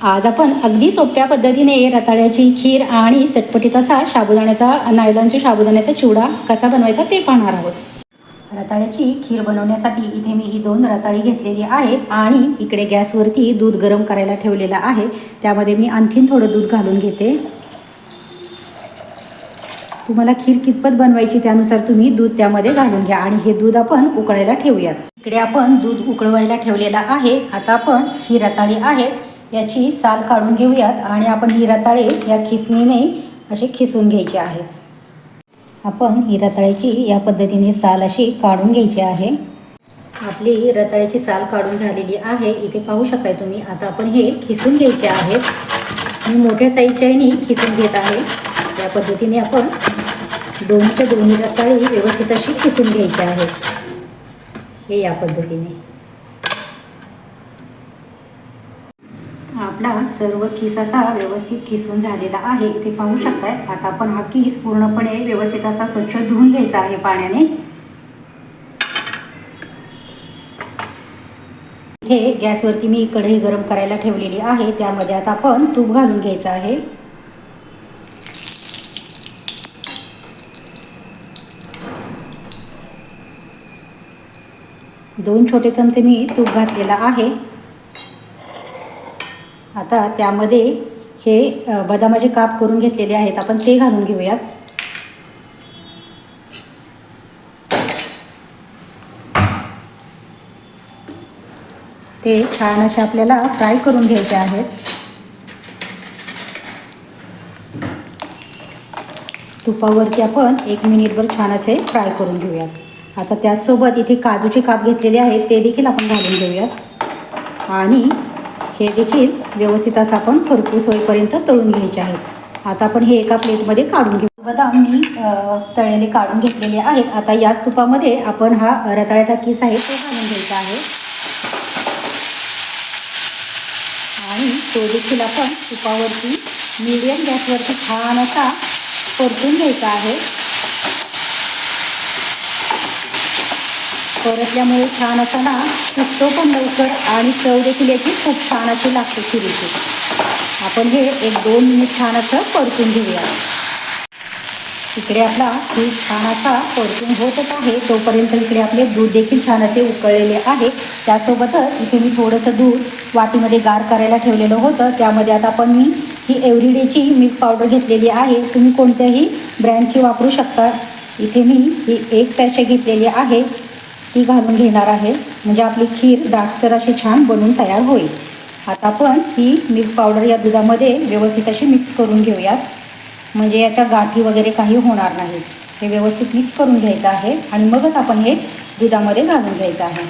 आज आपण अगदी सोप्या पद्धतीने रताळ्याची खीर आणि चटपटीत असा साबुदाण्याचा नायलॉनच्या साबुदाण्याचा चिवडा कसा बनवायचा ते पाहणार आहोत. रताळ्याची खीर बनवण्यासाठी इथे मी ही दोन रताळी घेतलेली आहेत आणि इकडे गॅसवरती दूध गरम करायला ठेवलेलं आहे. त्यामध्ये मी आणखीन थोडं दूध घालून घेते. तुम्हाला खीर कितपत बनवायची त्यानुसार तुम्ही दूध त्यामध्ये घालून घ्या आणि हे दूध आपण उकळायला ठेवूयात. इकडे आपण दूध उकळवायला ठेवलेलं आहे. आता आपण ही रताळी आहेत. याची साल काढून घेऊयात आणि आपण ही रताळे या खिसणीने असे खिसून घ्यायचे आहेत आपण ही रताळ्याची या पद्धतीने साल अशी काढून घ्यायची आहे. आपली रताळ्याची साल काढून झालेली आहे. इथे पाहू शकताय तुम्ही आता आपण हे खिसून घ्यायचे आहेत मी मोठ्या साईजच्या ह्यानी खिसून घेत आहे. या पद्धतीने आपण दोनच्या दोन्ही रताळी व्यवस्थित अशी खिसून घ्यायची आहेत हे या पद्धतीने. आपला सर्व किस असा व्यवस्थित किसून झालेला आहे. इथे पाहू शकताय आता आपण हा किस पूर्णपणे व्यवस्थित असा स्वच्छ धुवून घ्यायचा आहे पाण्याने. इथे गॅसवरती मी कढई गरम करायला ठेवलेली आहे. त्यामध्ये आता आपण तूप घालून घ्यायचं आहे. दोन छोटे चमचे मी तूप घातलेला आहे. आता त्यामध्ये हे बदामाचे काप करून घेतलेले आहेत. आपण ते घालून घेऊयात. ते छान असे आपल्याला फ्राय करून घ्यायचे आहेत. तुपावरती आपण एक मिनिटभर छान असे फ्राय करून घेऊयात. आता त्याचसोबत इथे काजूचे काप घेतलेले आहेत ते देखील आपण घालून घेऊयात. आणि हे देखील व्यवस्थित असं आपण खरपूस होईपर्यंत तळून घ्यायचे आहेत आता आपण हे एका प्लेटमध्ये काढून घेऊ. बदाम मी तळलेले काढून घेतलेले आहेत. आता याच तुपामध्ये आपण हा रताळ्याचा किस आहे तो घालून घ्यायचा आहे. आणि तो देखील आपण तुपावरती मीडियम गॅसवरती छान असा परतून घ्यायचा आहे. परतल्यामुळे छान असा ना सुकतो पण लवकर आणि चव देखील याची खूप छान अशी लागते चिरीची आपण हे एक दोन मिनिट छान असं परतून घेऊया. इकडे आपला खूप छान असा परतून होतच आहे. तोपर्यंत इकडे आपले दूध देखील छान असे उकळलेले आहे. त्यासोबतच इथे मी थोडंसं दूध वाटीमध्ये गार करायला ठेवलेलं होतं. त्यामध्ये आता आपण मी ही एव्हरीडेची मिल्क पावडर घेतलेली आहे. तुम्ही कोणत्याही ब्रँडची वापरू शकता. इथे मी ही एक सॅशे घेतलेली आहे. ती घालून घेणार आहे. म्हणजे आपली खीर दाटसर अशी छान बनून तयार होईल. आता आपण ही मिल्क पावडर या दुधामध्ये व्यवस्थित अशी मिक्स करून घेऊयात. म्हणजे याच्या गाठी वगैरे काही होणार नाही हे व्यवस्थित मिक्स करून घ्यायचं आहे आणि मगच आपण हे दुधामध्ये घालून घ्यायचं आहे.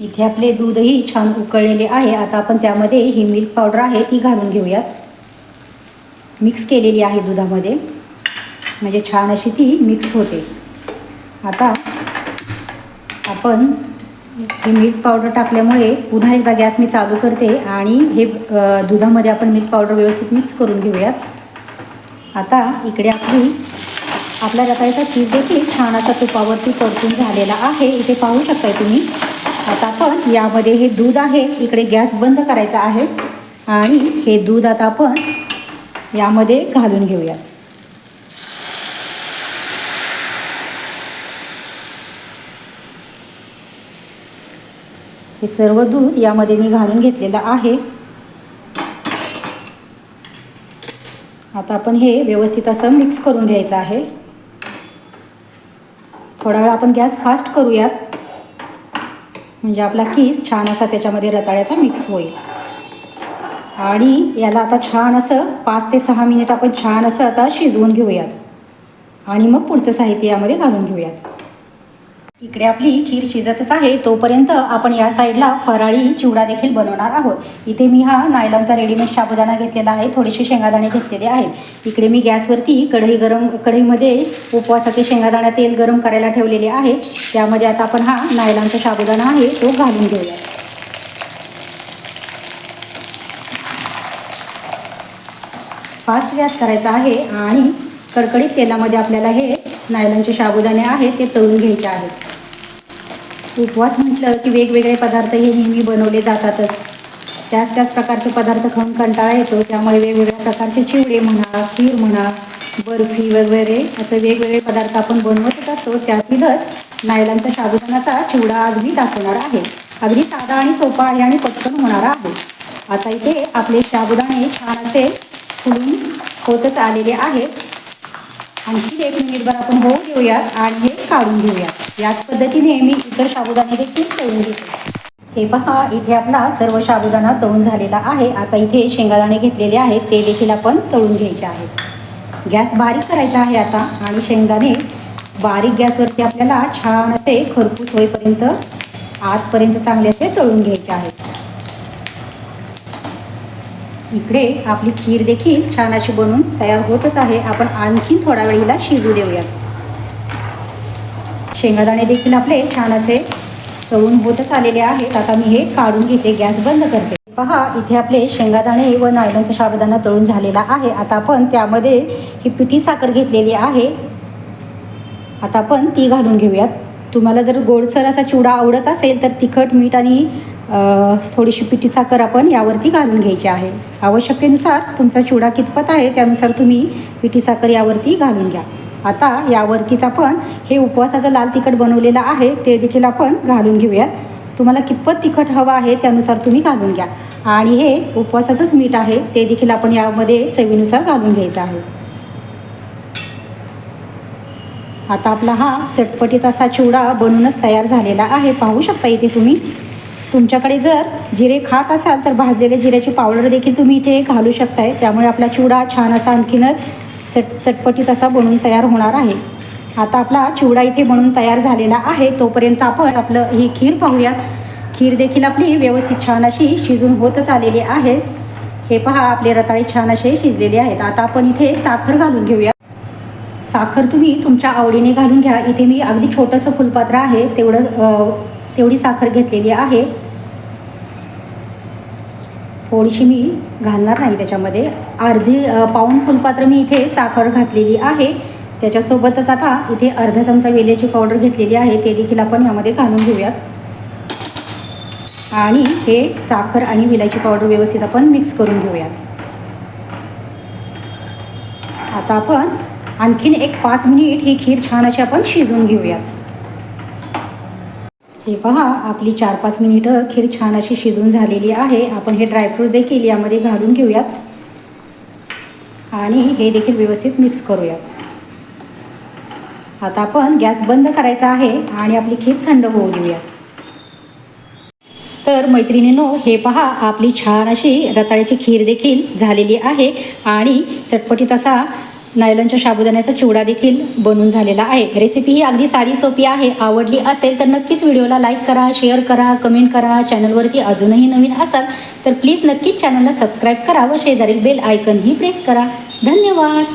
इथे आपले दूधही छान उकळलेले आहे. आता आपण त्यामध्ये ही मिल्क पावडर आहे ती घालून घेऊयात. मिक्स केलेली आहे दुधामध्ये. म्हणजे छान अशी ती मिक्स होते. आता आपण हे मिल्क पावडर टाकल्यामुळे पुन्हा एकदा गॅस मी चालू करते आणि हे दुधामध्ये आपण मिल्क पावडर व्यवस्थित मिक्स करून घेऊयात. आता इकडे आपली आपल्या रताळ्याचा चीज देखील छान असा तुपावरती परतून झालेला आहे. इथे पाहू शकताय तुम्ही. आता आपण यामध्ये हे दूध आहे इकडे गॅस बंद करायचा आहे. आणि हे दूध आता आपण यामध्ये घालून घेऊयात. हे सर्व दूध यामध्ये मी घालून घेतलेलं आहे. आता आपण हे व्यवस्थित असं मिक्स करून घ्यायचं आहे. थोडा वेळ आपण गॅस फास्ट करूयात. म्हणजे आपला किस छान असा त्याच्यामध्ये रताळ्याचा मिक्स होईल. आणि याला आता छान असं पाच ते सहा मिनिट आपण छान असं आता शिजवून घेऊयात. आणि मग पुढचं साहित्य यामध्ये घालून घेऊयात. इकडे आपली खीर शिजतच आहे तोपर्यंत आपण या साईडला फराळी चिवडा देखील बनवणार आहोत. इथे मी हा नायलॉनचा रेडीमेड साबुदाणा घेतलेला आहे थोडेसे शेंगादाणे घेतलेले आहेत. इकडे मी गॅसवरती कढई गरम कढईमध्ये उपवासाचे शेंगादाणा तेल गरम करायला ठेवलेले आहे. त्यामध्ये आता आपण हा नायलॉनचा साबुदाणा आहे तो घालून घेऊया. फास्ट गॅस करायचा आहे आणि कडकडीत तेलामध्ये आपल्याला हे नायलॉनचे साबुदाणे आहेत ते तळून घ्यायचे आहेत. उपवास म्हटलं की वेगवेगळे पदार्थ हे नेहमी बनवले जातातच. त्याच त्याच प्रकारचे पदार्थ खाऊन कंटाळा येतो त्यामुळे वेगवेगळ्या प्रकारचे चिवडे म्हणा खीर म्हणा बर्फी वगैरे असे वेगवेगळे पदार्थ आपण बनवतच असतो. त्यातीलच नायलांचा साबुदाणाचा चिवडा आज मी दाखवणार आहे. अगदी साधा आणि सोपा आहे आणि पटकन होणारा आहे. आता इथे आपले साबुदाणे छान असे फुलून होतच आलेले आहेत. आणखी एक मिनिटभर आपण होऊ देऊयात आणि हे काढून घेऊयात. याच पद्धतीने मी इतर साबुदाणे देखील तळून घेते. हे पहा इथे आपला सर्व साबुदाणा तळून झालेला आहे. आता इथे शेंगादाणे घेतलेले आहेत ते देखील आपण तळून घ्यायचे आहेत. गॅस बारीक करायचा आहे आता आणि शेंगदाणे बारीक गॅसवरती आपल्याला छान असे खरपूस होईपर्यंत आतपर्यंत चांगले असे तळून घ्यायचे आहेत. इकडे आपली खीर देखील छान अशी बनवून तयार होतच आहे. आपण आणखीन थोडा वेळ हिला शिजू देऊयात. शेंगादाणे देखील आपले छान असे तळून होतच आलेले आहेत. आता मी हे काढून घेते. गॅस बंद करते. पहा इथे आपले शेंगादाणे व नायलॉनचा शाबदाना तळून झालेला आहे. आता आपण त्यामध्ये ही पिठी साखर घेतलेली आहे. आता आपण ती घालून घेऊयात. तुम्हाला जर गोडसर असा चिवडा आवडत असेल तर तिखट मीठ आणि थोडीशी पिठी साखर आपण यावरती घालून घ्यायची आहे. आवश्यकतेनुसार तुमचा चिवडा कितपत आहे त्यानुसार तुम्ही पिठी साखर यावरती घालून घ्या. आता यावरतीच आपण हे उपवासाचं लाल तिखट बनवलेलं आहे ते देखील आपण घालून घेऊयात. तुम्हाला कितपत तिखट हवं आहे त्यानुसार तुम्ही घालून घ्या. आणि हे उपवासाचंच मीठ आहे ते देखील आपण यामध्ये चवीनुसार घालून घ्यायचं आहे. आता आपला हा चटपटीत असा चिवडा बनूनच तयार झालेला आहे. पाहू शकता इथे तुम्ही. तुमच्याकडे जर जिरे खात असाल तर भाजलेल्या जिऱ्याची पावडर देखील तुम्ही इथे घालू शकताय. त्यामुळे आपला चिवडा छान असा आणखीनच चट चटपटीत असा बनून तयार होणार आहे. आता आपला चिवडा इथे बनून तयार झालेला आहे. तोपर्यंत आपण आपलं ही खीर पाहूयात. खीर देखील आपली व्यवस्थित छान अशी शिजून होतच आलेली आहे. हे पहा आपले रताळे छान असे शिजलेले आहेत. आता आपण इथे साखर घालून घेऊया. साखर तुम्ही तुमच्या आवडीने घालून घ्या. इथे मी अगदी छोटंसं फुलपात्र आहे. तेवढं तेवढी साखर घेतलेली आहे. थोडीशी मी घालणार नाही त्याच्यामध्ये. अर्धी अ, पाऊण फुलपात्र मी इथे साखर घातलेली आहे. त्याच्यासोबतच आता इथे अर्धा चमचा वेल्याची पावडर घेतलेली आहे. ते देखील आपण यामध्ये घालून घेऊयात. आणि हे साखर आणि विलायची पावडर व्यवस्थित आपण मिक्स करून घेऊयात. आता आपण आणखीन एक पाच मिनिट ही खीर छान अशी आपण शिजवून घेऊयात. हे पहा आपली चार पाच मिनिटं खीर छान अशी शिजून झालेली आहे. आपण हे ड्रायफ्रूट देखील यामध्ये घालून घेऊयात. आणि हे देखील व्यवस्थित मिक्स करूयात. आता आपण गॅस बंद करायचा आहे आणि आपली खीर थंड होऊ देऊया तर मैत्रिणीनो हे पहा आपली छान अशी रताळ्याची खीर देखील झालेली आहे. आणि चटपटीत असा नायलॉनच्या साबुदाण्याचा चिवडा देखील बनून झालेला आहे. रेसिपी ही अगदी साधी सोपी आहे. आवडली असेल तर नक्कीच व्हिडिओला लाईक करा शेअर करा कमेंट करा. चॅनलवरती अजूनही नवीन असाल तर प्लीज नक्कीच चॅनलला सबस्क्राईब करा व शेजारील बेल आयकनही प्रेस करा. धन्यवाद!